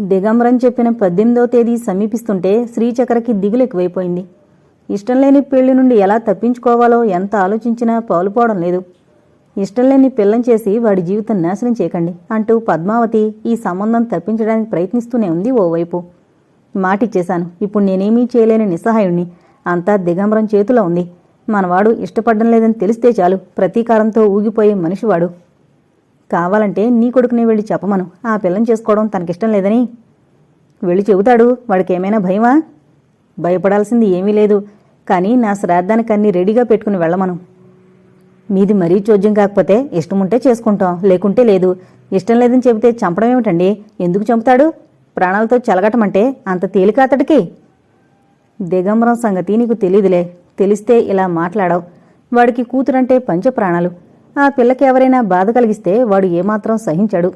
దిగంబరం చెప్పిన పద్దెనిమిదో తేదీ సమీపిస్తుంటే శ్రీచక్రకి దిగులు ఎక్కువైపోయింది. ఇష్టం లేని పెళ్ళి నుండి ఎలా తప్పించుకోవాలో ఎంత ఆలోచించినా పాలుపోవడం లేదు. ఇష్టం లేని పిల్లం చేసి వాడి జీవితం నాశనం చేయకండి అంటూ పద్మావతి ఈ సంబంధం తప్పించడానికి ప్రయత్నిస్తూనే ఉంది ఓవైపు. మాటిచ్చేశాను. ఇప్పుడు నేనేమీ చేయలేని నిస్సహాయుణ్ణి. అంతా దిగంబరం చేతిలో ఉంది. మనవాడు ఇష్టపడడం లేదని తెలిస్తే చాలు. ప్రతీకారంతో ఊగిపోయే మనిషివాడు. కావాలంటే నీ కొడుకునే వెళ్ళి చెప్పమను. ఆ పిల్లని చేసుకోవడం తనకిష్టం లేదని. వెళ్ళి చెబుతాడు. వాడికేమైనా భయమా? భయపడాల్సింది ఏమీ లేదు. కానీ నా శ్రాద్ధానికి అన్ని రెడీగా పెట్టుకుని వెళ్ళమను. మీది మరీ చోద్యం కాకపోతే ఇష్టముంటే చేసుకుంటాం. లేకుంటే లేదు. ఇష్టం లేదని చెబితే చంపడం ఏమిటండి? ఎందుకు చంపుతాడు? ప్రాణాలతో చెలగటమంటే అంత తేలిక అతడికి? దిగంబరం సంగతి నీకు తెలీదులే. తెలిస్తే ఇలా మాట్లాడవు. వాడికి కూతురంటే పంచ ప్రాణాలు ఆ పిల్లకి ఎవరైనా బాధ కలిగిస్తే వాడు ఏమాత్రం సహించడు.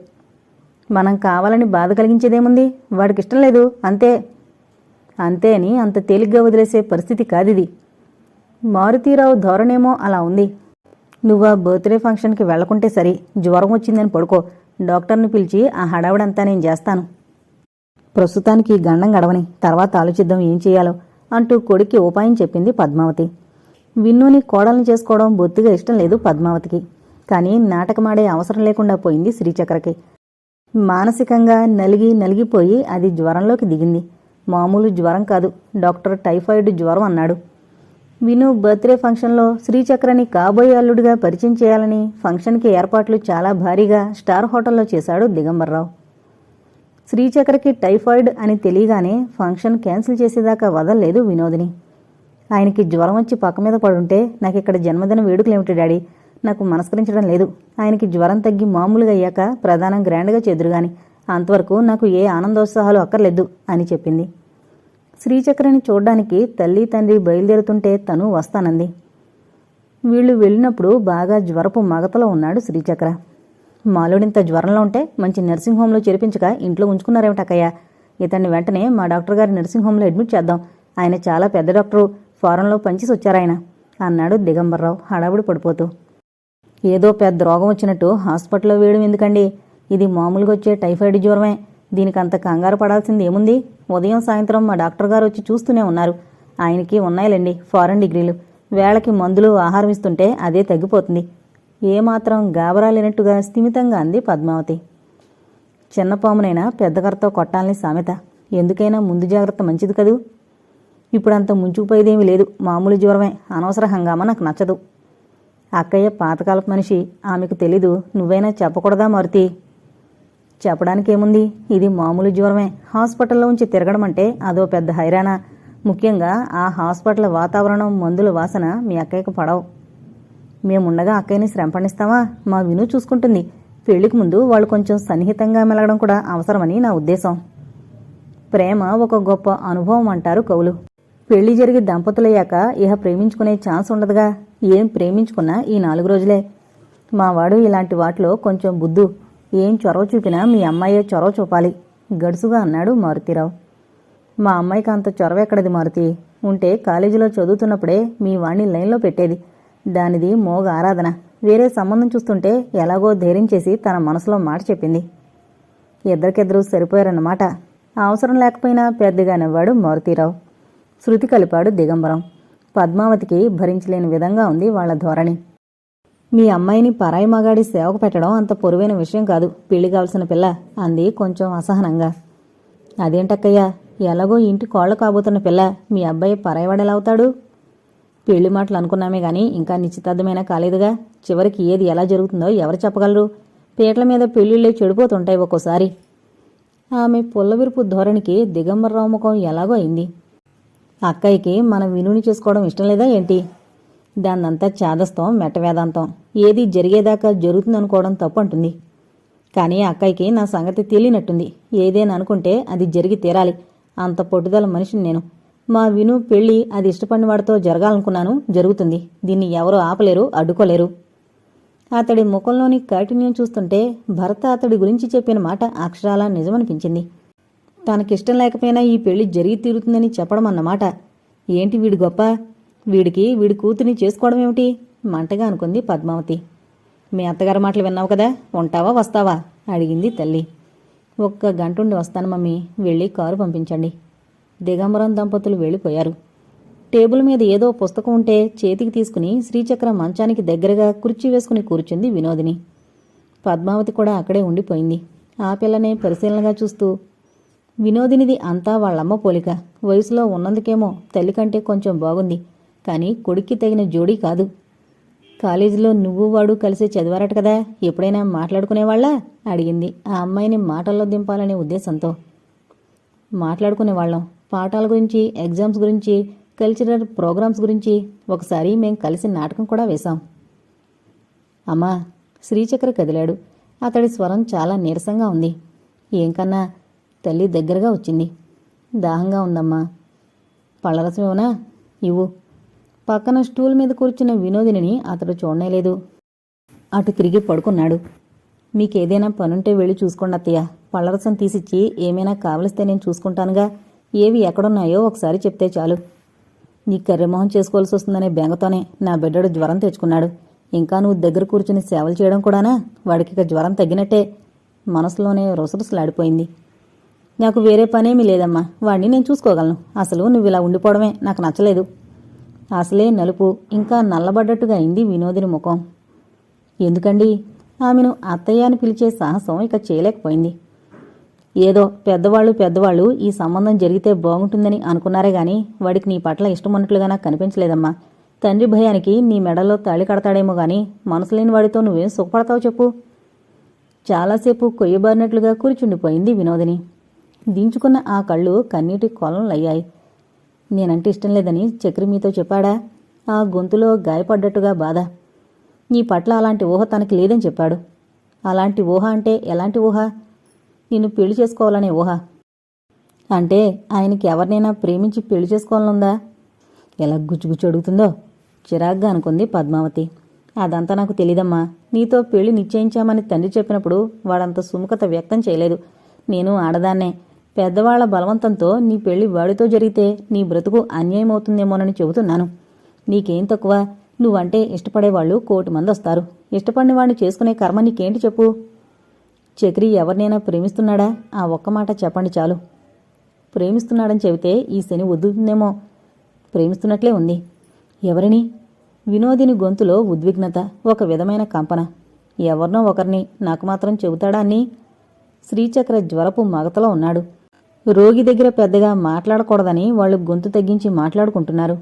మనం కావాలని బాధ కలిగించేదేముంది? వాడికి ఇష్టం లేదు. అంతే. అంతే అని అంత తేలిగ్గా వదిలేసే పరిస్థితి కాదిది. మారుతీరావు ధోరణేమో అలా ఉంది. నువ్వు ఆ బర్త్డే ఫంక్షన్కి వెళ్ళకుంటే సరి. జ్వరం వచ్చిందని పడుకో. డాక్టర్ని పిలిచి ఆ హడావిడంతా నేను చేస్తాను. ప్రస్తుతానికి గండం గడవని. తర్వాత ఆలోచిద్దాం ఏం చేయాలో అంటూ కొడుక్కి ఉపాయం చెప్పింది పద్మావతి. విన్నుని కోడల్ని చేసుకోవడం బొత్తిగా ఇష్టం లేదు పద్మావతికి. కానీ నాటకమాడే అవసరం లేకుండా పోయింది శ్రీచక్రకి. మానసికంగా నలిగి నలిగిపోయి అది జ్వరంలోకి దిగింది. మామూలు జ్వరం కాదు డాక్టర్ టైఫాయిడ్ జ్వరం అన్నాడు. విను బర్త్డే ఫంక్షన్లో శ్రీచక్రని కాబోయే అల్లుడిగా పరిచయం చేయాలని ఫంక్షన్కి ఏర్పాట్లు చాలా భారీగా స్టార్ హోటల్లో చేశాడు దిగంబర్రావు. శ్రీచక్రకి టైఫాయిడ్ అని తెలియగానే ఫంక్షన్ క్యాన్సిల్ చేసేదాకా వదలలేదు వినోదిని. ఆయనకి జ్వరం వచ్చి పక్క మీద పడుంటే నాకు ఇక్కడ జన్మదిన వేడుకలేమిటి డాడీ? నాకు మనస్కరించడం లేదు. ఆయనకి జ్వరం తగ్గి మామూలుగా అయ్యాక ప్రధానం గ్రాండ్గా చెదురుగాని అంతవరకు నాకు ఏ ఆనందోత్సాహాలు అక్కర్లేదు అని చెప్పింది. శ్రీచక్రని చూడ్డానికి తల్లి తండ్రి బయలుదేరుతుంటే తను వస్తానంది. వీళ్ళు వెళ్ళినప్పుడు బాగా జ్వరపు మగతలో ఉన్నాడు శ్రీచక్ర. మాలోడింత జ్వరంలో ఉంటే మంచి నర్సింగ్ హోంలో చేర్పించక ఇంట్లో ఉంచుకున్నారేమిటక్కయ్య? ఇతన్ని వెంటనే మా డాక్టర్ గారి నర్సింగ్ హోంలో అడ్మిట్ చేద్దాం. ఆయన చాలా పెద్ద డాక్టరు. ఫారంలో పనిచేసి వచ్చారాయన అన్నాడు దిగంబర్రావు హడావుడి పడిపోతూ. ఏదో పెద్ద రోగం వచ్చినట్టు హాస్పిటల్లో వేయడం ఎందుకండి? ఇది మామూలుగా వచ్చే టైఫాయిడ్ జ్వరమే. దీనికి అంత కంగారు పడాల్సింది ఏముంది? ఉదయం సాయంత్రం మా డాక్టర్ గారు వచ్చి చూస్తూనే ఉన్నారు. ఆయనకి ఉన్నాయిలేండి ఫారెన్ డిగ్రీలు. వేళకి మందులు ఆహారం ఇస్తుంటే అదే తగ్గిపోతుంది. ఏమాత్రం గాబరా లేనట్టుగా స్థిమితంగా అంది పద్మావతి. చిన్నపామునైనా పెద్దకరతో కొట్టాలని సామెత. ఎందుకైనా ముందు జాగ్రత్త మంచిది కదూ? ఇప్పుడు అంత ముంచుకుపోయేదేమీ లేదు. మామూలు జ్వరమే. అనవసర హంగామా నాకు నచ్చదు. అక్కయ్య పాతకాలపు మనిషి. ఆమెకు తెలీదు. నువ్వైనా చెప్పకూడదా మారుతి? చెప్పడానికేముంది? ఇది మామూలు జ్వరమే. హాస్పిటల్లో ఉంచి తిరగడం అంటే అదో పెద్ద హైరాణా ముఖ్యంగా ఆ హాస్పిటల్ వాతావరణం మందుల వాసన మీ అక్కయ్యకు పడవు. మేముండగా అక్కయ్యని శ్రమపడిస్తావా మా విను చూసుకుంటుంది. పెళ్ళికి ముందు వాళ్ళు కొంచెం సన్నిహితంగా మెలగడం కూడా అవసరమని నా ఉద్దేశం. ప్రేమ ఒక గొప్ప అనుభవం అంటారు కవులు. పెళ్ళి జరిగి దంపతులయ్యాక ఇహ ప్రేమించుకునే ఛాన్స్ ఉండదుగా. ఏం ప్రేమించుకున్నా ఈ నాలుగు రోజులే. మావాడు ఇలాంటి వాటిలో కొంచెం బుద్ధు. ఏం చొరవ చూపినా మీ అమ్మాయే చొరవ చూపాలి. గడుసుగా అన్నాడు మారుతీరావు. మా అమ్మాయికి అంత చొరవ ఎక్కడది మారుతి? ఉంటే కాలేజీలో చదువుతున్నప్పుడే మీ వాణ్ణి లైన్లో పెట్టేది. దానిది మోగ ఆరాధన. వేరే సంబంధం చూస్తుంటే ఎలాగో ధైర్యం చేసి తన మనసులో మాట చెప్పింది. ఇద్దరికిద్దరూ సరిపోయారన్నమాట. అవసరం లేకపోయినా పెద్దగా నవ్వాడు మారుతీరావు. శృతి కలిపాడు దిగంబరం. పద్మావతికి భరించలేని విధంగా ఉంది వాళ్ళ ధోరణి. మీ అమ్మాయిని పరాయి మగాడి సేవకు పెట్టడం అంత పొరువైన విషయం కాదు. పెళ్ళి కావలసిన పిల్ల అంది కొంచెం అసహనంగా. అదేంటక్కయ్యా? ఎలాగో ఇంటి కోళ్ళ కాబోతున్న పిల్ల. మీ అబ్బాయి పరాయివాడెలా అవుతాడు? పెళ్ళి మాటలు అనుకున్నామే గాని ఇంకా నిశ్చితార్థమైనా కాలేదుగా. చివరికి ఏది ఎలా జరుగుతుందో ఎవరు చెప్పగలరు? పీటల మీద పెళ్ళిళ్ళే చెడిపోతుంటాయి ఒక్కోసారి. ఆమె పుల్లవిరుపు ధోరణికి దిగంబరరావు ముఖం ఎలాగో అయింది. అక్కయ్యకి మన వినుని చేసుకోవడం ఇష్టం లేదా ఏంటి? దాన్నంతా చాదస్తం మెట్టవేదాంతం ఏది జరిగేదాకా జరుగుతుందనుకోవడం తప్పు అంటుంది. కానీ అక్కయ్యకి నా సంగతి తెలియనట్టుంది ఏదేని అనుకుంటే అది జరిగి తీరాలి. అంత పట్టుదల మనిషిని నేను. మా విను పెళ్ళి అది ఇష్టపడిన వాడితో జరగాలనుకున్నాను. జరుగుతుంది. దీన్ని ఎవరూ ఆపలేరు అడ్డుకోలేరు. అతడి ముఖంలోని కాఠిన్యం చూస్తుంటే భర్త అతడి గురించి చెప్పిన మాట అక్షరాలా నిజమనిపించింది. తనకిష్టం లేకపోయినా ఈ పెళ్ళి జరిగి తీరుతుందని చెప్పడం అన్నమాట ఏంటి వీడి గొప్ప? వీడికి వీడి కూతుర్ని చేసుకోవడం ఏమిటి? మంటగా అనుకుంది పద్మావతి. మీ అత్తగారి మాటలు విన్నావు కదా? ఉంటావా వస్తావా? అడిగింది తల్లి. ఒక్క గంట ఉండి వస్తాను మమ్మీ. వెళ్ళి కారు పంపించండి. దిగంబరం దంపతులు వెళ్ళిపోయారు. టేబుల్ మీద ఏదో పుస్తకం ఉంటే చేతికి తీసుకుని శ్రీచక్ర మంచానికి దగ్గరగా కుర్చీ వేసుకుని కూర్చుంది వినోదిని. పద్మావతి కూడా అక్కడే ఉండిపోయింది. ఆ పిల్లనే పరిశీలనగా చూస్తూ వినోదినిది అంతా వాళ్ళమ్మ పోలిక. వయసులో ఉన్నందుకేమో తల్లి కంటే కొంచెం బాగుంది. కానీ కొడుక్కి తగిన జోడీ కాదు. కాలేజీలో నువ్వు వాడు కలిసి చదివారట కదా ఎప్పుడైనా మాట్లాడుకునేవాళ్ళ? అడిగింది ఆ అమ్మాయిని మాటల్లో దింపాలనే ఉద్దేశంతో. మాట్లాడుకునేవాళ్ళం పాఠాల గురించి ఎగ్జామ్స్ గురించి కల్చరల్ ప్రోగ్రామ్స్ గురించి ఒకసారి మేం కలిసి నాటకం కూడా వేశాం. అమ్మా శ్రీచక్ర కదిలాడు. అతడి స్వరం చాలా నీరసంగా ఉంది. ఏం కన్నా తల్లి దగ్గరగా వచ్చింది. దాహంగా ఉందమ్మా. పళ్ళరసం ఏమన్నా ఇవ్వు. పక్కన స్టూల్ మీద కూర్చున్న వినోదిని అతడు చూడనేలేదు. అటు తిరిగి పడుకున్నాడు. మీకేదైనా పనుంటే వెళ్ళి చూసుకోండి అత్తయ్య. పళ్ళరసం తీసిచ్చి ఏమైనా కావలిస్తే నేను చూసుకుంటానుగా. ఏవి ఎక్కడున్నాయో ఒకసారి చెప్తే చాలు. నీ కర్రెమోహం చేసుకోవాల్సి వస్తుందనే బెంగతోనే నా బిడ్డడు జ్వరం తెచ్చుకున్నాడు. ఇంకా నువ్వు దగ్గర కూర్చుని సేవలు చేయడం కూడానా? వాడికి జ్వరం తగ్గినట్టే. మనసులోనే రుసరుసలాడిపోయింది. నాకు వేరే పనేమీ లేదమ్మా. వాడిని నేను చూసుకోగలను. అసలు నువ్వు ఇలా ఉండిపోవడమే నాకు నచ్చలేదు. అసలే నలుపు ఇంకా నల్లబడ్డట్టుగా అయింది వినోదిని ముఖం. ఎందుకండి? ఆమెను అత్తయ్య అని పిలిచే సాహసం ఇక చేయలేకపోయింది. ఏదో పెద్దవాళ్ళు పెద్దవాళ్ళు ఈ సంబంధం జరిగితే బాగుంటుందని అనుకున్నారే గాని వాడికి నీ పట్ల ఇష్టమన్నట్లుగా నాకు కనిపించలేదమ్మా. తండ్రి భయానికి నీ మెడలో తాళి కడతాడేమో గాని మనసు లేని వాడితో నువ్వేం సుఖపడతావు చెప్పు? చాలాసేపు కొయ్యబారినట్లుగా కూర్చుండిపోయింది వినోదిని. దించుకున్న ఆ కళ్ళు కన్నీటి కొలంలయ్యాయి. నేనంటే ఇష్టం లేదని చక్రి మీతో చెప్పాడా? ఆ గొంతులో గాయపడ్డట్టుగా బాధ. నీ పట్ల అలాంటి ఊహ తనకి లేదని చెప్పాడు. అలాంటి ఊహ అంటే ఎలాంటి ఊహ? నిన్ను పెళ్ళి చేసుకోవాలనే ఊహ. అంటే ఆయనకి ఎవరినైనా ప్రేమించి పెళ్ళి చేసుకోవాలనుందా? ఎలా గుచ్చుగుచ్చు అడుగుతుందో? చిరాగ్గా అనుకుంది పద్మావతి. అదంతా నాకు తెలీదమ్మా. నీతో పెళ్ళి నిశ్చయించామని తండ్రి చెప్పినప్పుడు వాడంత సుముఖత వ్యక్తం చేయలేదు. నేను ఆడదాన్నే. పెద్దవాళ్ళ బలవంతంతో నీ పెళ్ళి వాడితో జరిగితే నీ బ్రతుకు అన్యాయం అవుతుందేమోనని చెబుతున్నాను. నీకేం తక్కువ? నువ్వంటే ఇష్టపడేవాళ్ళు కోటి మంది వస్తారు. ఇష్టపడిన వాడిని చేసుకునే కర్మ నీకేంటి చెప్పు? చక్రి ఎవరినైనా ప్రేమిస్తున్నాడా? ఆ ఒక్క మాట చెప్పండి చాలు. ప్రేమిస్తున్నాడని చెబితే ఈ శని వద్దుతుందేమో ప్రేమిస్తున్నట్లే ఉంది. ఎవరిని? వినోదిని గొంతులో ఉద్విగ్నత ఒక విధమైన కంపన. ఎవరినో ఒకరిని నాకు మాత్రం చెబుతాడా అని శ్రీచక్ర జ్వరపు మగతలో ఉన్నాడు. రోగి దగ్గర పెద్దగా మాట్లాడకూడదని వాళ్ళు గొంతు తగ్గించి మాట్లాడుకుంటున్నారు.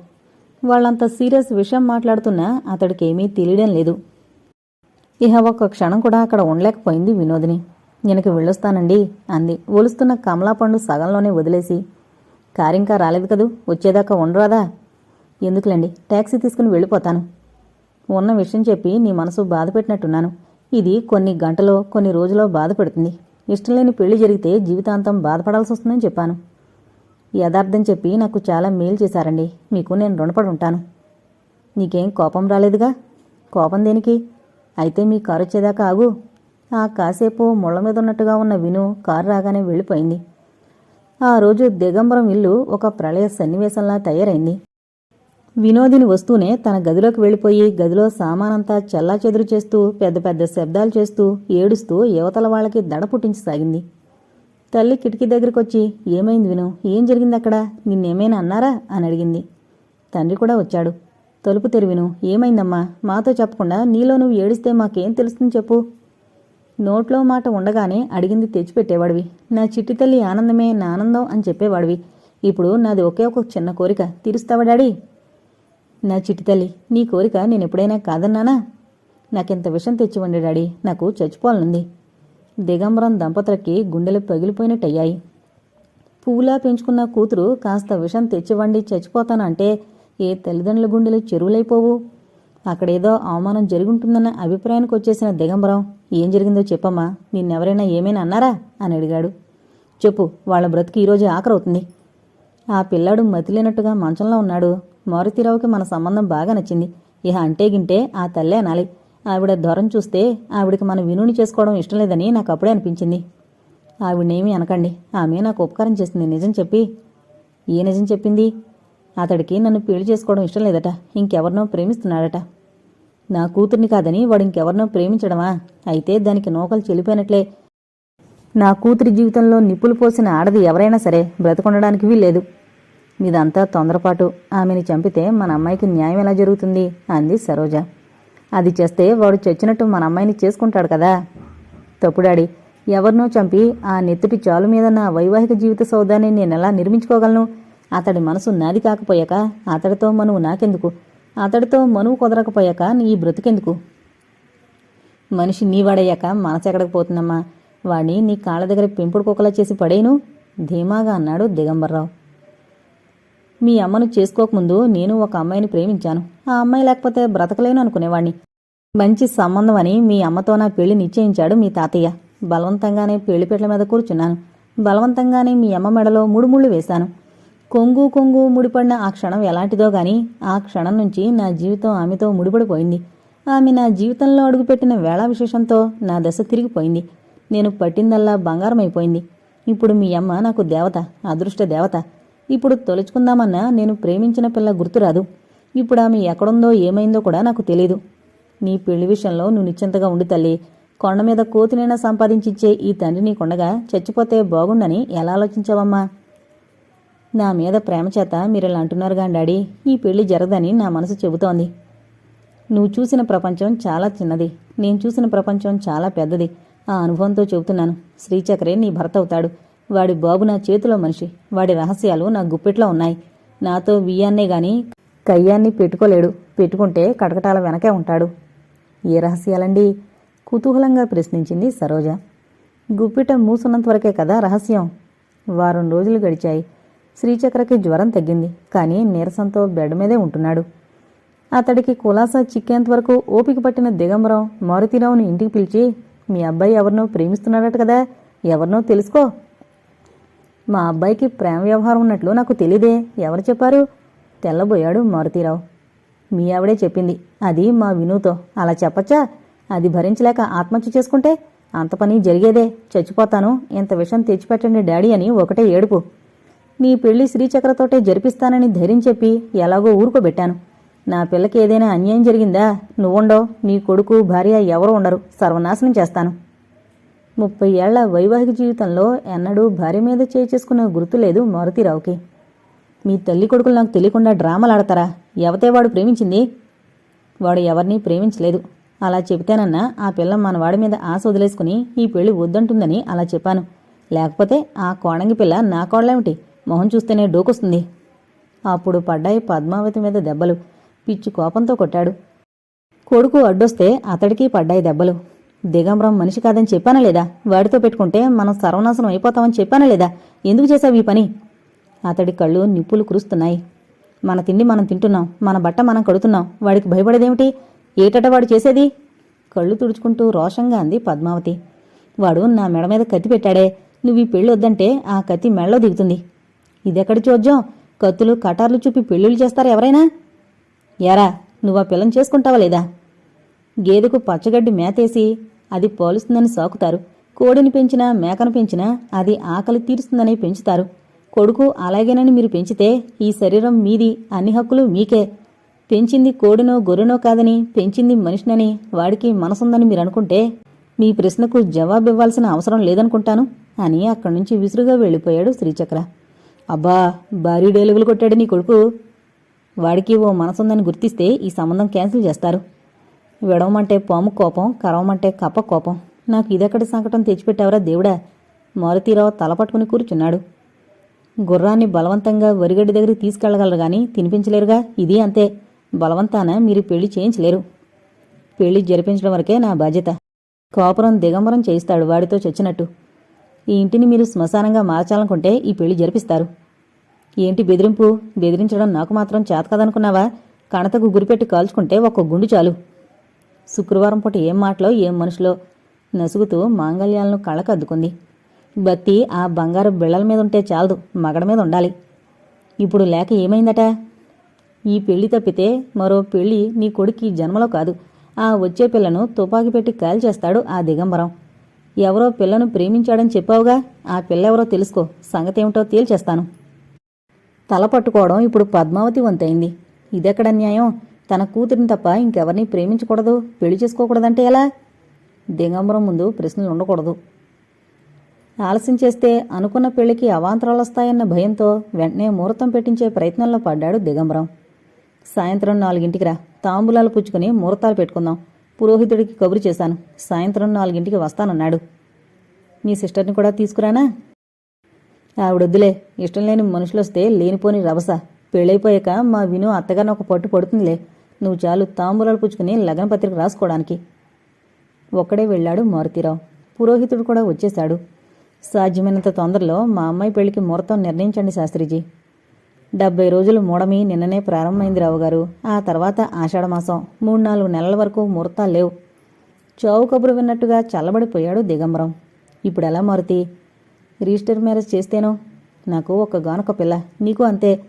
వాళ్ళంత సీరియస్ విషయం మాట్లాడుతున్నా అతడికేమీ తెలియడం లేదు. ఇహ ఒక్క క్షణం కూడా అక్కడ ఉండలేకపోయింది వినోదిని. నేనకి వెళ్ళొస్తానండి అంది. ఒలుస్తున్న కమలా పండు సగంలోనే వదిలేసి కారింకా రాలేదు కదూ వచ్చేదాకా ఉండరాదా? ఎందుకులేండి ట్యాక్సీ తీసుకుని వెళ్ళిపోతాను. ఉన్న విషయం చెప్పి నీ మనసు బాధ పెట్టినట్టున్నాను ఇది కొన్ని గంటలో కొన్ని రోజులో బాధ పెడుతుంది. ఇష్టం లేని పెళ్ళి జరిగితే జీవితాంతం బాధపడాల్సి వస్తుందని చెప్పాను. యథార్థం చెప్పి నాకు చాలా మేలు చేశారండి. మీకు నేను రుణపడి ఉంటాను. నీకేం కోపం రాలేదుగా? కోపం దేనికి? అయితే మీ కారు వచ్చేదాకా ఆగు. ఆ కాసేపు ముళ్ళ మీద ఉన్నట్టుగా ఉన్న విను కారు రాగానే వెళ్ళిపోయింది. ఆ రోజు దిగంబరం ఇల్లు ఒక ప్రళయ సన్నివేశంలా తయారైంది. వినోదిని వస్తూనే తన గదిలోకి వెళ్ళిపోయి గదిలో సామానంతా చెల్లాచెదురు చేస్తూ పెద్ద పెద్ద శబ్దాలు చేస్తూ ఏడుస్తూ యువతల వాళ్ళకి దడ పుట్టించసాగింది తల్లి కిటికీ దగ్గరకొచ్చి ఏమైంది విను? ఏం జరిగింది అక్కడ? నిన్నేమైనా అన్నారా? అని అడిగింది. తండ్రి కూడా వచ్చాడు. తలుపు తెరివిను ఏమైందమ్మా? మాతో చెప్పకుండా నీలో నువ్వు ఏడిస్తే మాకేం తెలుస్తుంది చెప్పు. నోట్లో మాట ఉండగానే అడిగింది తెచ్చిపెట్టేవాడివి. నా చిట్టి తల్లి ఆనందమే నా ఆనందం అని చెప్పేవాడివి. ఇప్పుడు నాది ఒకే ఒక చిన్న కోరిక. తీరుస్తావా డాడీ? నా చిటితల్లి నీ కోరిక నేను ఎప్పుడైనా కాదన్నానా? నాకింత విషం తెచ్చివ్వండి డాడీ నాకు చచ్చిపోవాలనుంది. దిగంబరం దంపతులకి గుండెలు పగిలిపోయినట్టయ్యాయి. పువ్వులా పెంచుకున్న కూతురు కాస్త విషం తెచ్చివ్వండి చచ్చిపోతానంటే ఏ తల్లిదండ్రుల గుండెలు చెరువులైపోవు? అక్కడేదో అవమానం జరుగుంటుందన్న అభిప్రాయానికి వచ్చేసిన దిగంబరం ఏం జరిగిందో చెప్పమ్మా నిన్నెవరైనా ఏమైనా అన్నారా? అని అడిగాడు. చెప్పు వాళ్ళ బ్రతికి ఈరోజు ఆఖరవుతుంది. ఆ పిల్లాడు మతిలేనట్టుగా మంచంలో ఉన్నాడు. మారుతిరావుకి మన సంబంధం బాగా నచ్చింది. ఇహ అంటే గింటే ఆ తల్లే అనాలి. ఆవిడ దొరం చూస్తే ఆవిడకి మన వినుని చేసుకోవడం ఇష్టం లేదని నాకు అప్పుడే అనిపించింది. ఆవిడనేమీ అనకండి. ఆమె నాకు ఉపకారం చేసింది నిజం చెప్పి. ఏ నిజం చెప్పింది? అతడికి నన్ను పెళ్ళి చేసుకోవడం ఇష్టం లేదట. ఇంకెవరినో ప్రేమిస్తున్నాడట. నా కూతుర్ని కాదని వాడు ఇంకెవరినో ప్రేమించడమా? అయితే దానికి నూకలు చెల్లిపోయినట్లే నా కూతురి జీవితంలో నిప్పులు పోసిన ఆడది ఎవరైనా సరే బ్రతకుండడానికి వీల్లేదు. మీదంతా తొందరపాటు ఆమెని చంపితే మన అమ్మాయికి న్యాయం ఎలా జరుగుతుంది? అంది సరోజ. అది చేస్తే వాడు చచ్చినట్టు మన అమ్మాయిని చేసుకుంటాడు కదా? తప్పుడాడి ఎవరినో చంపి ఆ నెత్తుటి చాలు మీద నా వైవాహిక జీవిత సౌదాన్ని ఎలా నిర్మించుకోగలను? అతడి మనసు నాది కాకపోయాక అతడితో మనువు నాకెందుకు? అతడితో మనువు కుదరకపోయాక నీ బ్రతికెందుకు? మనిషి నీవాడయ్యాక మనసెక్కడికి పోతుందమ్మా? వాడిని నీ కాళ్ళ దగ్గర పెంపుడు కుక్కలా చేసి పడేను ధీమాగా అన్నాడు దిగంబర్రావు. మీ అమ్మను చేసుకోకముందు నేను ఒక అమ్మాయిని ప్రేమించాను. ఆ అమ్మాయి లేకపోతే బ్రతకలేను అనుకునేవాణ్ణి. మంచి సంబంధం అని మీ అమ్మతో నా పెళ్ళి నిశ్చయించాడు మీ తాతయ్య. బలవంతంగానే పెళ్ళిపెట్ల మీద కూర్చున్నాను. బలవంతంగానే మీ అమ్మ మెడలో ముడుముళ్ళు వేశాను. కొంగు కొంగు ముడిపడిన ఆ క్షణం ఎలాంటిదో గాని ఆ క్షణం నుంచి నా జీవితం ఆమెతో ముడిపడిపోయింది. ఆమె నా జీవితంలో అడుగుపెట్టిన వేళా విశేషంతో నా దశ తిరిగిపోయింది. నేను పట్టిందల్లా బంగారం అయిపోయింది ఇప్పుడు మీ అమ్మ నాకు దేవత అదృష్ట దేవత. ఇప్పుడు తొలుచుకుందామన్నా నేను ప్రేమించిన పిల్ల గుర్తురాదు ఇప్పుడు ఆమె ఎక్కడుందో ఏమైందో కూడా నాకు తెలీదు. నీ పెళ్ళి విషయంలో నువ్వు నిశ్చింతగా ఉండి తల్లి. కొండ మీద కోతినైనా సంపాదించిచ్చే ఈ తండ్రి నీకుండగా చచ్చిపోతే బాగుండని ఎలా ఆలోచించావమ్మా? నా మీద ప్రేమ చేత మీరు ఇలా అంటున్నారుగా డాడీ. ఈ పెళ్ళి జరగదని నా మనసు చెబుతోంది. నువ్వు చూసిన ప్రపంచం చాలా చిన్నది. నేను చూసిన ప్రపంచం చాలా పెద్దది. ఆ అనుభవంతో చెబుతున్నాను. శ్రీచక్రే నీ భర్త అవుతాడు. వాడి బాబు నా చేతిలో మనిషి. వాడి రహస్యాలు నా గుప్పెట్లో ఉన్నాయి. నాతో వియ్యాన్నే గాని కయ్యాన్ని పెట్టుకోలేడు. పెట్టుకుంటే కటకటాల వెనకే ఉంటాడు. ఏ రహస్యాలండి? కుతూహలంగా ప్రశ్నించింది సరోజ. గుప్పిట మూసున్నంత వరకే కదా రహస్యం? వారం రోజులు గడిచాయి. శ్రీచక్రకి జ్వరం తగ్గింది. కానీ నీరసంతో బెడ్ మీదే ఉంటున్నాడు. అతడికి కులాసా చిక్కేంత వరకు ఓపిక పట్టిన దిగంబరం మారుతిరావుని ఇంటికి పిలిచి మీ అబ్బాయి ఎవరినో ప్రేమిస్తున్నాడట కదా? ఎవరినో తెలుసుకో. మా అబ్బాయికి ప్రేమ వ్యవహారం ఉన్నట్లు నాకు తెలీదే. ఎవరు చెప్పారు? తెల్లబోయాడు మారుతీరావు. మీ ఆవిడే చెప్పింది. అది మా వినుతో. అలా చెప్పచ్చా? అది భరించలేక ఆత్మహత్య చేసుకుంటే అంత పని జరిగేదే. చచ్చిపోతాను. ఇంత విషయం తెచ్చిపెట్టండి డాడీ అని ఒకటే ఏడుపు. నీ పెళ్ళి శ్రీచక్రతోటే జరిపిస్తానని ధైర్యం చెప్పి ఎలాగో ఊరుకోబెట్టాను. నా పిల్లకి ఏదైనా అన్యాయం జరిగిందా? నువ్వుండో. నీ కొడుకు భార్య ఎవరు ఉండరు. సర్వనాశనం చేస్తాను. ముప్పై ఏళ్ళ వైవాహిక జీవితంలో ఎన్నడూ భార్య మీద చేయి చేసుకున్న గుర్తు లేదు మారుతిరావుకి. మీ తల్లి కొడుకులు నాకు తెలియకుండా డ్రామాలు ఆడతారా ఎవతే వాడు ప్రేమించింది? వాడు ఎవరిని ప్రేమించలేదు. అలా చెబితేనన్నా ఆ పిల్ల మన వాడి మీద ఆశ వదిలేసుకుని ఈ పెళ్ళి వద్దంటుందని అలా చెప్పాను. లేకపోతే ఆ కోణంగి పిల్ల నా కోడలేమిటి? మొహం చూస్తేనే డోకొస్తుంది. అప్పుడు పడ్డాయి పద్మావతి మీద దెబ్బలు. పిచ్చి కోపంతో కొట్టాడు. కొడుకు అడ్డొస్తే అతడికి పడ్డాయి దెబ్బలు. దిగంబరం మనిషి కాదని చెప్పానా లేదా? వాడితో పెట్టుకుంటే మనం సర్వనాశనం అయిపోతామని చెప్పానా లేదా? ఎందుకు చేశావు ఈ పని? అతడి కళ్ళు నిప్పులు కురుస్తున్నాయి. మన తిండి మనం తింటున్నాం. మన బట్ట మనం కడుతున్నాం. వాడికి భయపడేదేమిటి? ఏటట వాడు చేసేది? కళ్ళు తుడుచుకుంటూ రోషంగా అంది పద్మావతి. వాడు నా మెడ మీద కత్తి పెట్టాడే. నువ్వు ఈ పెళ్ళి వద్దంటే ఆ కత్తి మెడలో దిగుతుంది. ఇదెక్కడి చూద్దాం కత్తులు కటార్లు చూపి పెళ్ళిళ్ళు చేస్తారా ఎవరైనా? ఎరా నువ్వు ఆ పిల్లని చేసుకుంటావా లేదా? గేదెకు పచ్చగడ్డి మేతేసి అది పోలుస్తుందని సాకుతారు. కోడిని పెంచినా మేకను పెంచినా అది ఆకలి తీరుస్తుందని పెంచుతారు. కొడుకు అలాగేనని మీరు పెంచితే ఈ శరీరం మీది అన్ని హక్కులు మీకే. పెంచింది కోడినో గొర్రెనో కాదని పెంచింది మనిషినని వాడికి మనసుందని మీరు అనుకుంటే మీ ప్రశ్నకు జవాబివ్వాల్సిన అవసరం లేదనుకుంటాను అని అక్కడి నుంచి విసురుగా వెళ్ళిపోయాడు శ్రీచక్ర. అబ్బా భారీ డేలుగులు కొట్టాడు నీ కొడుకు. వాడికి ఓ మనసుందని గుర్తిస్తే ఈ సంబంధం క్యాన్సిల్ చేస్తారు. విడవమంటే పాము కోపం కరవమంటే కప్ప కోపం. నాకు ఇదెక్కడి సంకటం తెచ్చిపెట్టావరా దేవుడా? మారుతీరావు తల పట్టుకుని కూర్చున్నాడు. గుర్రాన్ని బలవంతంగా వరిగడ్డి దగ్గరికి తీసుకెళ్ళగలరు గాని తినిపించలేరుగా? ఇది అంతే. బలవంతాన మీరు పెళ్ళి చేయించలేరు. పెళ్ళి జరిపించడం వరకే నా బాధ్యత. కోపురం దిగంబరం చేయిస్తాడు వాడితో చచ్చినట్టు. ఈ ఇంటిని మీరు శ్మశానంగా మార్చాలనుకుంటే ఈ పెళ్ళి జరిపిస్తారు. ఏంటి బెదిరింపు? బెదిరించడం నాకు మాత్రం చేత కదనుకున్నావా? కణతకు గురిపెట్టి కాల్చుకుంటే ఒక్క గుండు చాలు. శుక్రవారం పూట ఏం మాటలో ఏం మనుషులో నసుగుతూ మాంగళ్యాలను కళ్ళకద్దుకుంది. బత్తి భక్తి ఆ బంగారు బిళ్ళల మీద ఉంటే చాలదు మగడ మీద ఉండాలి. ఇప్పుడు లేక ఏమైందట? ఈ పెళ్ళి తప్పితే మరో పెళ్ళి నీ కొడుకు జన్మలో కాదు. ఆ వచ్చే పిల్లను తుపాకీ పెట్టి కాల్చేస్తాడు ఆ దిగంబరం. ఎవరో పిల్లను ప్రేమించాడని చెప్పావుగా? ఆ పిల్ల ఎవరో తెలుసుకో సంగతేమిటో తేల్చేస్తాను. తల పట్టుకోవడం ఇప్పుడు పద్మావతి వంతైంది. ఇదెక్కడ న్యాయం? తన కూతురిని తప్ప ఇంకెవరిని ప్రేమించకూడదు పెళ్ళి చేసుకోకూడదంటే ఎలా? దిగంబరం ముందు ప్రశ్నలు ఉండకూడదు. ఆలస్యం చేస్తే అనుకున్న పెళ్ళికి అవాంతరాలు వస్తాయన్న భయంతో వెంటనే ముహూర్తం పెట్టించే ప్రయత్నంలో పడ్డాడు దిగంబరం. సాయంత్రం నాలుగింటికి రా. తాంబూలాలు పుచ్చుకుని ముహూర్తాలు పెట్టుకుందాం. పురోహితుడికి కబురు చేశాను. సాయంత్రం నాలుగింటికి వస్తానన్నాడు. మీ సిస్టర్ని కూడా తీసుకురానా? ఆవిడొద్దులే. ఇష్టం లేని మనుషులు వస్తే లేనిపోని రభస. పెళ్ళైపోయాక మా విను అత్తగారిని ఒక పట్టు పడుతుందిలే. నువ్వు చాలు తాంబూలాలు పుచ్చుకుని లగ్న పత్రిక రాసుకోవడానికి. ఒక్కడే వెళ్ళాడు మారుతీరావు. పురోహితుడు కూడా వచ్చేశాడు. సాధ్యమైనంత తొందరలో మా అమ్మాయి పెళ్ళికి ముహూర్తం నిర్ణయించండి శాస్త్రిజీ. డెబ్బై రోజులు మూడమి నిన్ననే ప్రారంభమైంది రావు గారు ఆ తర్వాత ఆషాఢమాసం. మూడు నాలుగు నెలల వరకు ముహూర్తాలు లేవు. చావు కబురు విన్నట్టుగా చల్లబడిపోయాడు దిగంబరం. ఇప్పుడు ఎలా మారుతి? Register marriage చేస్తేనో? నాకు ఒక గానొక పిల్ల. నీకు అంతే.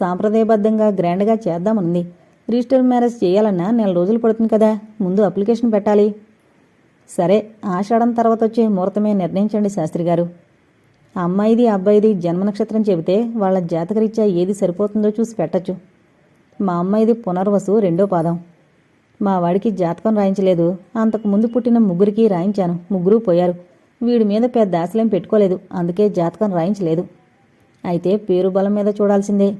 సాంప్రదాయబద్ధంగా గ్రాండ్గా చేద్దామనుంది. రిజిస్టర్ మ్యారేజ్ చేయాలన్నా నెల రోజులు పడుతుంది కదా ముందు అప్లికేషన్ పెట్టాలి. సరే ఆషాఢం తర్వాత వచ్చే ముహూర్తమే నిర్ణయించండి శాస్త్రి గారు. అమ్మాయిది అబ్బాయిది జన్మ నక్షత్రం చెబితే వాళ్ళ జాతకరీత్యా ఏది సరిపోతుందో చూసి పెట్టచ్చు. మా అమ్మాయిది పునర్వసు రెండో పాదం. మా వాడికి జాతకం రాయించలేదు. అంతకు ముందు పుట్టిన ముగ్గురికి రాయించాను. ముగ్గురు పోయారు. వీడి మీద పెద్ద ఆశలేం పెట్టుకోలేదు. అందుకే జాతకం రాయించలేదు. అయితే పేరు బలం మీద చూడాల్సిందే.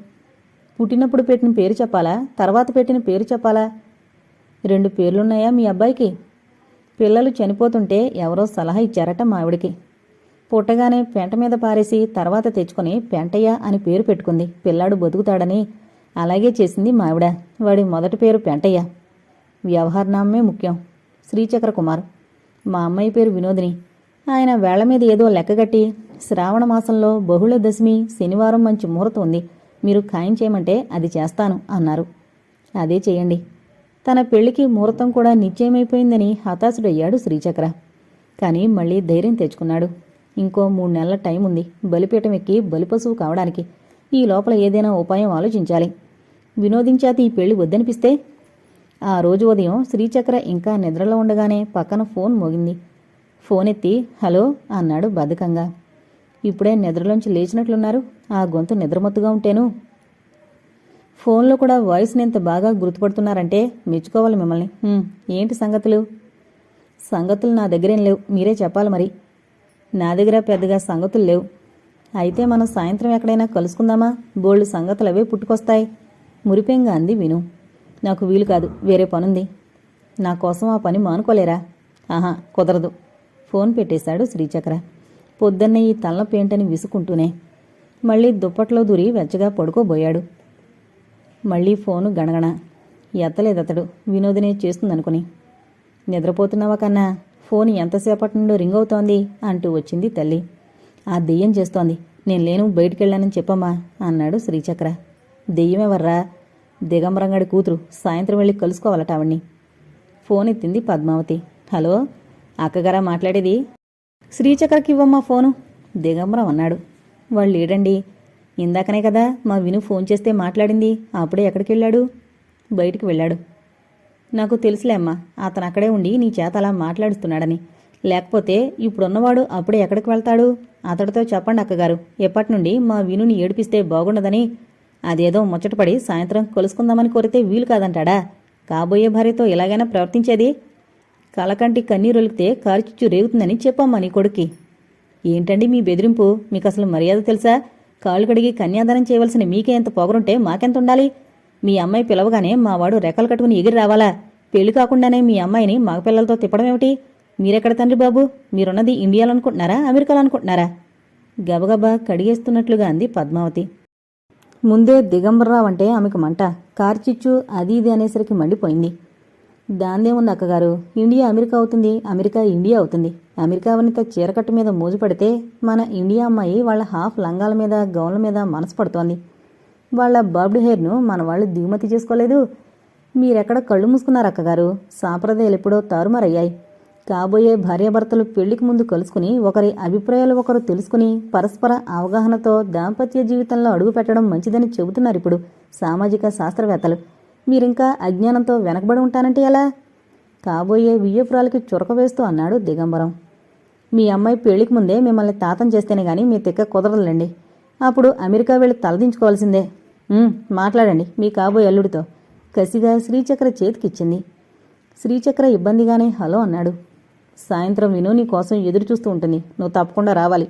పుట్టినప్పుడు పెట్టిన పేరు చెప్పాలా? తర్వాత పెట్టిన పేరు చెప్పాలా? రెండు పేర్లున్నాయా మీ అబ్బాయికి? పిల్లలు చనిపోతుంటే ఎవరో సలహా ఇచ్చారట మావిడికి పుట్టగానే పెంట మీద పారేసి తర్వాత తెచ్చుకొని పెంటయ్య అని పేరు పెట్టుకుంది. పిల్లాడు బతుకుతాడని అలాగే చేసింది మావిడ వాడి మొదటి పేరు పెంటయ్య. వ్యవహారనామే ముఖ్యం. శ్రీచక్ర కుమార్. మా అమ్మాయి పేరు వినోదిని. ఆయన వేళ్ళ మీద ఏదో లెక్కగట్టి శ్రావణ మాసంలో బహుళ దశమి శనివారం మంచి ముహూర్తం ఉంది. మీరు ఖాయం చేయమంటే అది చేస్తాను అన్నారు. అదే చేయండి. తన పెళ్ళికి ముహూర్తం కూడా నిశ్చయమైపోయిందని హతాశుడయ్యాడు శ్రీచక్ర. కానీ మళ్ళీ ధైర్యం తెచ్చుకున్నాడు. ఇంకో మూడు నెలల టైం ఉంది. బలిపీఠం ఎక్కి బలిపశువు కావడానికి ఈ లోపల ఏదైనా ఉపాయం ఆలోచించాలి. వినోదించాతి ఈ పెళ్ళి వద్దనిపిస్తే? ఆ రోజు ఉదయం శ్రీచక్ర ఇంకా నిద్రలో ఉండగానే పక్కన ఫోన్ మోగింది. ఫోన్ ఎత్తి హలో అన్నాడు బద్ధకంగా. ఇప్పుడే నిద్రలోంచి లేచినట్లున్నారు. ఆ గొంతు నిద్రమత్తుగా ఉంటేను. ఫోన్లో కూడా వాయిస్ని ఎంత బాగా గుర్తుపడుతున్నారంటే మెచ్చుకోవాలి మిమ్మల్ని. ఏంటి సంగతులు? సంగతులు నా దగ్గరేం లేవు. మీరే చెప్పాలి మరి. నా దగ్గర పెద్దగా సంగతులు లేవు. అయితే మనం సాయంత్రం ఎక్కడైనా కలుసుకుందామా? బోళ్ళు సంగతులు అవే పుట్టుకొస్తాయి. మురిపెంగా అంది విను. నాకు వీలు కాదు. వేరే పనుంది. నా కోసం ఆ పని మానుకోలేరా? ఆహా కుదరదు. ఫోన్ పెట్టేశాడు శ్రీచక్ర. పొద్దున్నే ఈ తలనొప్పేంటని విసుకుంటూనే మళ్ళీ దుప్పట్లో దూరి వెచ్చగా పడుకోబోయాడు. మళ్ళీ ఫోను గణగణ. ఎత్తలేదతడు. వినోదినే చేస్తుందనుకుని. నిద్రపోతున్నావా కన్నా? ఫోన్ ఎంతసేపటి నుండో రింగ్ అవుతోంది అంటూ వచ్చింది తల్లి. ఆ దెయ్యం చేస్తోంది. నేను లేను బయటికెళ్ళానని చెప్పమ్మా అన్నాడు శ్రీచక్ర. దెయ్యమెవర్రా? దిగంబరంగడి కూతురు. సాయంత్రం వెళ్ళి కలుసుకోవాలట ఆవిడ్ని. ఫోన్ ఎత్తింది పద్మావతి. హలో? అక్కగారా మాట్లాడేది? శ్రీచక్రకి ఇవ్వమ్మా ఫోను. దిగంబరం అన్నాడు. వాళ్ళు లేడండి ఇందాకనే కదా మా విను ఫోన్ చేస్తే మాట్లాడింది. అప్పుడే ఎక్కడికి వెళ్ళాడు బయటికి వెళ్ళాడు. నాకు తెలుసులే అమ్మా అతను అక్కడే ఉండి నీ చేత అలా మాట్లాడుతున్నాడని లేకపోతే ఇప్పుడున్నవాడు అప్పుడే ఎక్కడికి వెళ్తాడు? అతడితో చెప్పండి అక్కగారు. ఎప్పటి నుండి మా వినుని ఏడిపిస్తే బాగుండదని. అదేదో ముచ్చటపడి సాయంత్రం కలుసుకుందామని కోరితే వీలు కాదంటాడా? కాబోయే భార్యతో ఇలాగైనా ప్రవర్తించేది? కలకంటి కన్నీరొలికితే కారుచిచ్చు రేగుతుందని చెప్పమ్మా నీ కొడుక్కి. ఏంటండి మీ బెదిరింపు? మీకు అసలు మర్యాద తెలుసా? కాళ్ళు కడిగి కన్యాదానం చేయవలసిన మీకే ఎంత పొగరుంటే మాకెంత ఉండాలి? మీ అమ్మాయి పిలవగానే మా వాడు రెక్కలు కట్టుకుని ఎగిరి రావాలా? పెళ్ళి కాకుండానే మీ అమ్మాయిని మగ పిల్లలతో తిప్పడం ఏమిటి? మీరెక్కడ తండ్రి బాబు? మీరున్నది ఇండియాలో అనుకుంటున్నారా అమెరికాలో అనుకుంటున్నారా గబగబా కడిగేస్తున్నట్లుగా అంది పద్మావతి. ముందే దిగంబరరావు అంటే ఆమెకు మంట. కార్చిచ్చు అది ఇది అనేసరికి మండిపోయింది. దాందేముంది అక్కగారు? ఇండియా అమెరికా అవుతుంది అమెరికా ఇండియా అవుతుంది. అమెరికా వనిత చీరకట్టు మీద మోజు పడితే మన ఇండియా అమ్మాయి వాళ్ళ హాఫ్ లంగాల మీద గౌన్ల మీద మనసు పడుతోంది. వాళ్ళ బాబ్డ్ హెయిర్ను మన వాళ్ళు దిగుమతి చేసుకోలేదు. మీరెక్కడ కళ్ళు మూసుకున్నారు అక్కగారు? సాంప్రదాయాలు ఎప్పుడో తారుమారయ్యాయి. కాబోయే భార్యాభర్తలు పెళ్ళికి ముందు కలుసుకుని ఒకరి అభిప్రాయాలు ఒకరు తెలుసుకుని పరస్పర అవగాహనతో దాంపత్య జీవితంలో అడుగు పెట్టడం మంచిదని చెబుతున్నారు ఇప్పుడు సామాజిక శాస్త్రవేత్తలు. మీరింకా అజ్ఞానంతో వెనకబడి ఉంటానంటే ఎలా? కాబోయే వియ్యపురాలకి చురక వేస్తూ అన్నాడు దిగంబరం. మీ అమ్మాయి పెళ్ళికి ముందే మిమ్మల్ని తాతం చేస్తేనే కానీ మీ తిక్క కుదరదులండి. అప్పుడు అమెరికా వెళ్ళి తలదించుకోవాల్సిందే మాట్లాడండి మీ కాబోయే అల్లుడితో. కసిగా శ్రీచక్ర చేతికిచ్చింది. శ్రీచక్ర ఇబ్బందిగానే హలో అన్నాడు. సాయంత్రం విను నీ కోసం ఎదురు చూస్తూ ఉంటుంది. నువ్వు తప్పకుండా రావాలి.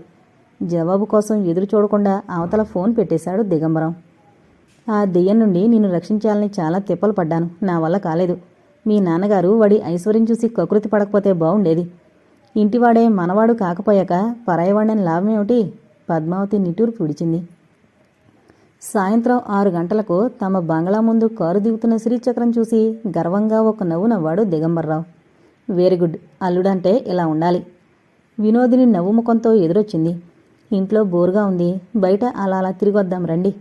జవాబు కోసం ఎదురు చూడకుండా అవతల ఫోన్ పెట్టేశాడు దిగంబరం. ఆ దెయ్యం నుండి నిన్ను రక్షించాలని చాలా తిప్పలు పడ్డాను. నా వల్ల కాలేదు. మీ నాన్నగారు వాడి ఐశ్వర్యం చూసి కకృతి పడకపోతే బాగుండేది ఇంటివాడే మనవాడు కాకపోయాక పరాయవాడని లాభమేమిటి పద్మావతి నిటూరు విడిచింది సాయంత్రం ఆరు గంటలకు తమ బంగ్లా ముందు కారు దిగుతున్న శ్రీచక్రం చూసి గర్వంగా ఒక నవ్వు నవ్వాడు దిగంబర్రావు. Very good. అల్లుడంటే ఇలా ఉండాలి. వినోదిని నవ్వు ముఖంతో ఎదురొచ్చింది. ఇంట్లో బోరుగా ఉంది. బయట అలా అలా తిరిగొద్దాం రండి.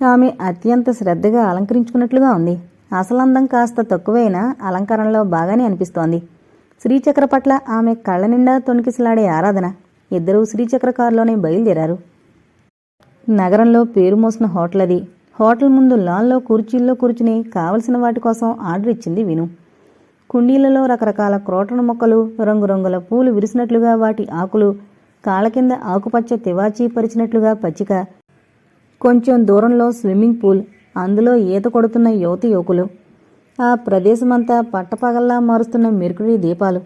ఆమె అత్యంత శ్రద్ధగా అలంకరించుకున్నట్లుగా ఉంది. అసలందం కాస్త తక్కువైనా అలంకరణలో బాగానే అనిపిస్తోంది. శ్రీచక్ర పట్ల ఆమె కళ్ళ నిండా తొణికిసలాడే ఆరాధన ఇద్దరూ శ్రీచక్ర కారులోనే బయలుదేరారు. నగరంలో పేరు మోసిన హోటల్ అది హోటల్ ముందు లాన్లో కుర్చీల్లో కూర్చుని కావలసిన వాటి కోసం ఆర్డర్ ఇచ్చింది విను. కుండీలలో రకరకాల క్రోటన మొక్కలు రంగురంగుల పూలు విరిసినట్లుగా వాటి ఆకులు కాళ్ళ కింద ఆకుపచ్చ తివాచీ పరిచినట్లుగా పచ్చిక కొంచెం దూరంలో స్విమ్మింగ్ పూల్. అందులో ఈత కొడుతున్న యువతి యువకులు. ఆ ప్రదేశమంతా పట్టపగల్లా మారుస్తున్న మెరుకుడి దీపాలు.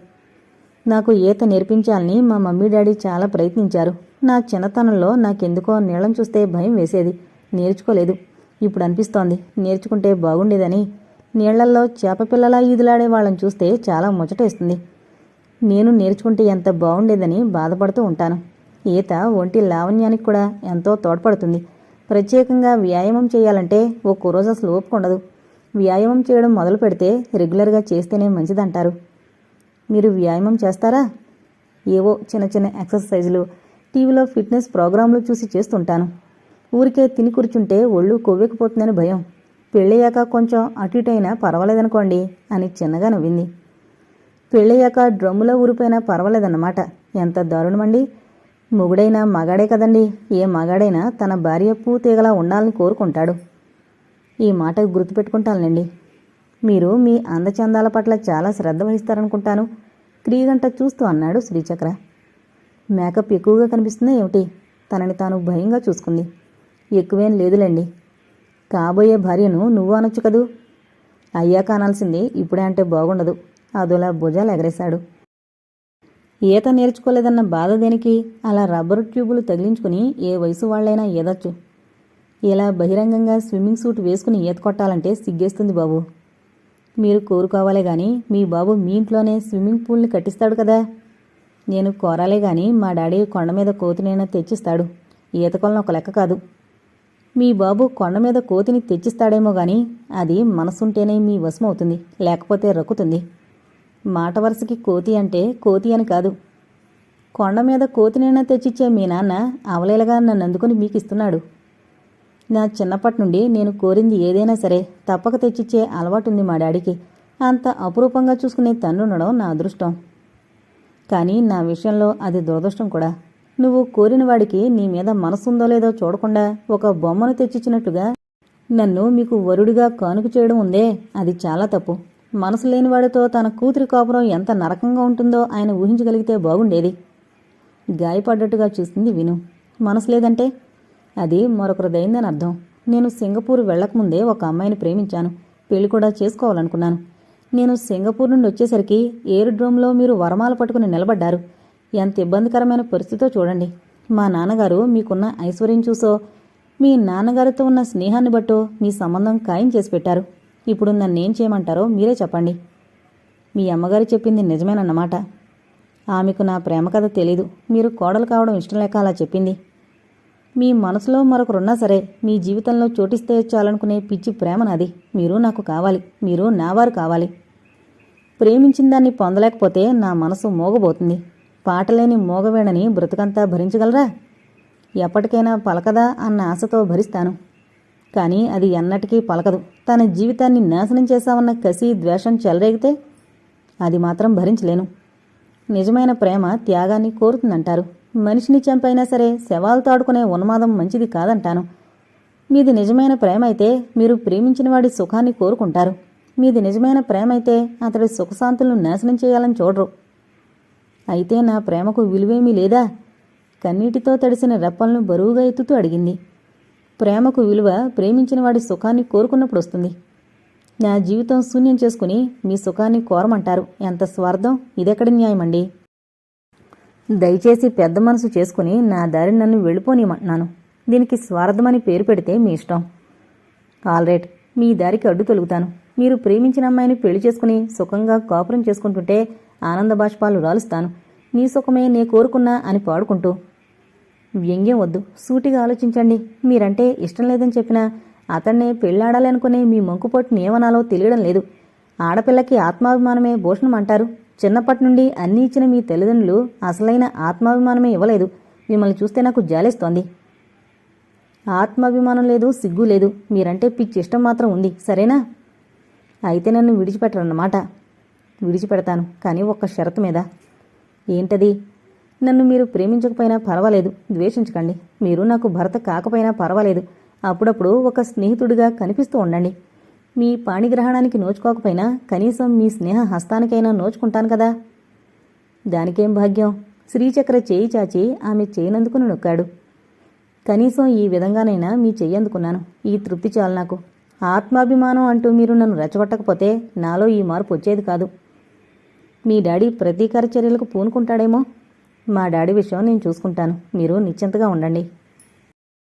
నాకు ఈత నేర్పించాలని మా మమ్మీ డాడీ చాలా ప్రయత్నించారు. నా చిన్నతనంలో నాకెందుకో నీళ్ళం చూస్తే భయం వేసేది. నేర్చుకోలేదు. ఇప్పుడు అనిపిస్తోంది. నేర్చుకుంటే బాగుండేదని. నీళ్ళల్లో చేపపిల్లలా ఈదులాడే వాళ్ళని చూస్తే చాలా ముచ్చటేస్తుంది. నేను నేర్చుకుంటే ఎంత బాగుండేదని బాధపడుతూ ఉంటాను. ఈత ఒంటి లావణ్యానికి కూడా ఎంతో తోడ్పడుతుంది. ప్రత్యేకంగా వ్యాయామం చేయాలంటే ఒక్కో రోజు అసలు ఉండదు. వ్యాయామం చేయడం మొదలు పెడితే రెగ్యులర్గా చేస్తేనే మంచిదంటారు. మీరు వ్యాయామం చేస్తారా? ఏవో చిన్న చిన్న ఎక్సర్సైజులు టీవీలో ఫిట్నెస్ ప్రోగ్రాంలు చూసి చేస్తుంటాను. ఊరికే తిని కూర్చుంటే ఒళ్ళు కొవ్వెక్కిపోతుందని భయం. పెళ్ళయ్యాక కొంచెం అటు ఇటు అయినా పర్వాలేదనుకోండి అని చిన్నగా నవ్వింది. పెళ్ళయ్యాక డ్రమ్ములో ఊరిపోయినా పర్వాలేదన్నమాట. ఎంత దారుణమండి. మొగుడైనా మగాడే కదండి. ఏ మగాడైనా తన భార్య పూతీగలా ఉండాలని కోరుకుంటాడు. ఈ మాట గుర్తుపెట్టుకుంటానులేండి. మీరు మీ అందచందాల పట్ల చాలా శ్రద్ధ వహిస్తారనుకుంటాను. క్రీగంట చూస్తూ అన్నాడు శ్రీచక్ర. మేకప్ ఎక్కువగా కనిపిస్తుందా ఏమిటి? తనని తాను భయంగా చూసుకుంది. ఎక్కువేం లేదులేండి. కాబోయే భార్యను నువ్వు అనొచ్చు కదూ? అయ్యాక అనాల్సింది ఇప్పుడే అంటే బాగుండదు. అదోలా భుజాలు ఎగరేశాడు. ఈత నేర్చుకోలేదన్న బాధ దేనికి? అలా రబ్బరు ట్యూబులు తగిలించుకుని ఏ వయసు వాళ్ళైనా ఈదొచ్చు ఇలా బహిరంగంగా స్విమ్మింగ్ సూట్ వేసుకుని ఈత కొట్టాలంటే సిగ్గేస్తుంది బాబు. మీరు కోరుకోవాలే గాని మీ బాబు మీ ఇంట్లోనే స్విమ్మింగ్ పూల్ని కట్టిస్తాడు కదా. నేను కోరాలే గాని మా డాడీ కొండ మీద కోతినైనా తెచ్చిస్తాడు. ఈత కొలను ఒక లెక్క కాదు. మీ బాబు కొండ మీద కోతిని తెచ్చిస్తాడేమో గాని అది మనసుంటేనే మీ వశమవుతుంది లేకపోతే రక్కుతుంది. మాట వరుసకి కోతి అంటే కోతి అని కాదు. కొండ మీద కోతినైనా తెచ్చిచ్చే మీ నాన్న అవలేలగా నన్ను అందుకుని మీకు ఇస్తున్నాడు. నా చిన్నప్పటి నుండి నేను కోరింది ఏదైనా సరే తప్పక తెచ్చిచ్చే అలవాటుంది మా డాడీకి. అంత అపురూపంగా చూసుకునే తండ్రుండడం నా అదృష్టం. కానీ నా విషయంలో అది దురదృష్టం కూడా. నువ్వు కోరిన వాడికి నీ మీద మనసుందో లేదో చూడకుండా ఒక బొమ్మను తెచ్చిచ్చినట్టుగా నన్ను మీకు వరుడిగా కానుక చేయడం ఉందే. అది చాలా తప్పు. మనసు లేనివాడితో తన కూతురి కాపురం ఎంత నరకంగా ఉంటుందో ఆయన ఊహించగలిగితే బాగుండేది. గాయపడ్డట్టుగా చూసింది విను. మనసు లేదంటే? అది మరొకరిదైందని అర్థం. నేను సింగపూర్ వెళ్ళకముందే ఒక అమ్మాయిని ప్రేమించాను. పెళ్ళి కూడా చేసుకోవాలనుకున్నాను. నేను సింగపూర్ నుండి వచ్చేసరికి ఏరుడ్రోమ్లో మీరు వరమాల పట్టుకుని నిలబడ్డారు. ఎంత ఇబ్బందికరమైన పరిస్థితితో చూడండి. మా నాన్నగారు మీకున్న ఐశ్వర్యం చూసో మీ నాన్నగారితో ఉన్న స్నేహాన్ని బట్టో మీ సంబంధం ఖాయం చేసి పెట్టారు. ఇప్పుడు నన్నేం చేయమంటారో మీరే చెప్పండి. మీ అమ్మగారు చెప్పింది నిజమేనన్నమాట. ఆమెకు నా ప్రేమ కథ తెలీదు. మీరు కోడలు కావడం ఇష్టం లేక అలా చెప్పింది. మీ మనసులో మరొకరున్నా సరే మీ జీవితంలో చోటిస్తే చాలనుకునే పిచ్చి ప్రేమ నాది. మీరు నాకు కావాలి. మీరు నావారు కావాలి. ప్రేమించిన దాన్ని పొందలేకపోతే నా మనసు మోగబోతుంది. పాటలేని మోగవేణని బ్రతుకంతా భరించగలరా? ఎప్పటికైనా పలకదా అన్న ఆశతో భరిస్తాను. కానీ అది ఎన్నటికీ పలకదు. తన జీవితాన్ని నాశనం చేశామన్న కసి ద్వేషం చెలరేగితే అది మాత్రం భరించలేను. నిజమైన ప్రేమ త్యాగాన్ని కోరుతుందంటారు. మనిషిని చంపైనా సరే శవాలతో ఆడుకునే ఉన్మాదం మంచిది కాదంటాను. మీది నిజమైన ప్రేమ అయితే మీరు ప్రేమించిన వాడి సుఖాన్ని కోరుకుంటారు. మీది నిజమైన ప్రేమ అయితే అతడి సుఖశాంతులను నాశనం చేయాలని చూడరు. అయితే నా ప్రేమకు విలువేమీ లేదా? కన్నీటితో తడిసిన రెప్పలను బరువుగా ఎత్తుతూ అడిగింది. ప్రేమకు విలువ ప్రేమించిన వాడి సుఖాన్ని కోరుకున్నప్పుడు వస్తుంది. నా జీవితం శూన్యం చేసుకుని మీ సుఖాన్ని కోరమంటారు. ఎంత స్వార్థం? ఇదెక్కడి న్యాయమండి? దయచేసి పెద్ద మనసు చేసుకుని నా దారి నన్ను వెళ్ళిపోనియమంటున్నాను. దీనికి స్వార్థమని పేరు పెడితే మీ ఇష్టం. ఆల్రైట్ మీ దారికి అడ్డు తొలుగుతాను. మీరు ప్రేమించిన అమ్మాయిని పెళ్ళి చేసుకుని సుఖంగా కాపురం చేసుకుంటుంటే ఆనంద బాష్పాలు రాలుస్తాను. నీ సుఖమే నే కోరుకున్నా అని పాడుకుంటూ వ్యంగ్యం వద్దు. సూటిగా ఆలోచించండి. మీరంటే ఇష్టం లేదని చెప్పినా అతన్నే పెళ్ళాడాలనుకునే మీ మంకుపట్టుని ఏమనాలో తెలియడం లేదు. ఆడపిల్లకి ఆత్మాభిమానమే భూషణం అంటారు. చిన్నప్పటి నుండి అన్నీ ఇచ్చిన మీ తల్లిదండ్రులు అసలైన ఆత్మాభిమానమే ఇవ్వలేదు. మిమ్మల్ని చూస్తే నాకు జాలేస్తోంది. ఆత్మాభిమానం లేదు సిగ్గు లేదు. మీరంటే పిచ్చి ఇష్టం మాత్రం ఉంది. సరేనా? అయితే నన్ను విడిచిపెట్టరన్నమాట. విడిచిపెడతాను కానీ ఒక్క షరతు మీద. ఏంటది? నన్ను మీరు ప్రేమించకపోయినా పర్వాలేదు ద్వేషించకండి. మీరు నాకు భర్త కాకపోయినా పర్వాలేదు. అప్పుడప్పుడు ఒక స్నేహితుడిగా కనిపిస్తూ ఉండండి. మీ పాణిగ్రహణానికి నోచుకోకపోయినా కనీసం మీ స్నేహ హస్తానికైనా నోచుకుంటాను కదా. దానికేం భాగ్యం? శ్రీచక్ర చేయి చాచి ఆమె చేయనందుకుని నొక్కాడు. కనీసం ఈ విధంగానైనా మీ చెయ్యందుకున్నాను ఈ తృప్తి చాలు నాకు. ఆత్మాభిమానం అంటూ మీరు నన్ను రెచ్చగొట్టకపోతే నాలో ఈ మార్పు వచ్చేది కాదు. మీ డాడీ ప్రతీకార చర్యలకు పూనుకుంటాడేమో. మా డాడీ విషయం నేను చూసుకుంటాను. మీరు నిశ్చింతగా ఉండండి.